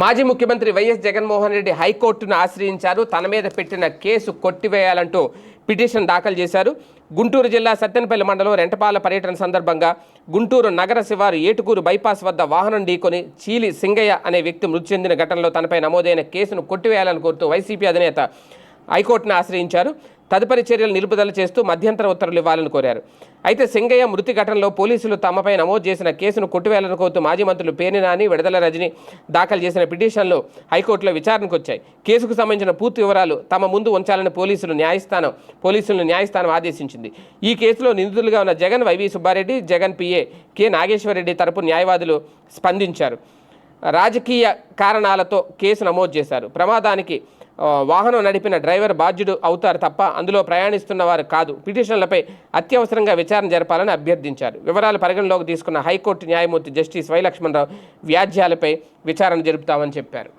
మాజీ ముఖ్యమంత్రి వైఎస్ జగన్మోహన్ రెడ్డి హైకోర్టును ఆశ్రయించారు. తన మీద పెట్టిన కేసు కొట్టివేయాలంటూ పిటిషన్ దాఖలు చేశారు. గుంటూరు జిల్లా సత్తెనపల్లి మండలం రెంటపాల పర్యటన సందర్భంగా గుంటూరు నగర శివారు ఏటుకూరు బైపాస్ వద్ద వాహనం ఢీకొని చీలి సింగయ్య అనే వ్యక్తి మృతి చెందిన ఘటనలో తనపై నమోదైన కేసును కొట్టివేయాలని కోరుతూ వైసీపీ అధినేత హైకోర్టును ఆశ్రయించారు. తదుపరి చర్యలు నిలుపుదల చేస్తూ మధ్యంతర ఉత్తర్వులు ఇవ్వాలని కోరారు. అయితే సింగయ్య మృతి ఘటనలో పోలీసులు తమపై నమోదు చేసిన కేసును కొట్టివేయాలని కోరుతూ మాజీ మంత్రులు పేర్ని నాని విడుదల రజని దాఖలు చేసిన పిటిషన్లు హైకోర్టులో విచారణకు వచ్చాయి కేసుకు సంబంధించిన పూర్తి వివరాలు తమ ముందు ఉంచాలని పోలీసులు న్యాయస్థానం పోలీసులను న్యాయస్థానం ఆదేశించింది. ఈ కేసులో నిందితులుగా ఉన్న Jagan Y V Subba Reddy Jagan PA K. Nageswara Reddy తరపు న్యాయవాదులు స్పందించారు. రాజకీయ కారణాలతో కేసు నమోదు చేశారు. ప్రమాదానికి వాహనం నడిపిన డ్రైవర్ బాధ్యుడు అవుతారు తప్ప అందులో ప్రయాణిస్తున్న వారు కాదు. పిటిషన్లపై అత్యవసరంగా విచారణ జరపాలని అభ్యర్థించారు. వివరాలు పరిగణలోకి తీసుకున్న హైకోర్టు న్యాయమూర్తి జస్టిస్ వై లక్ష్మణరావు వ్యాజ్యాలపై విచారణ జరుపుతామని చెప్పారు.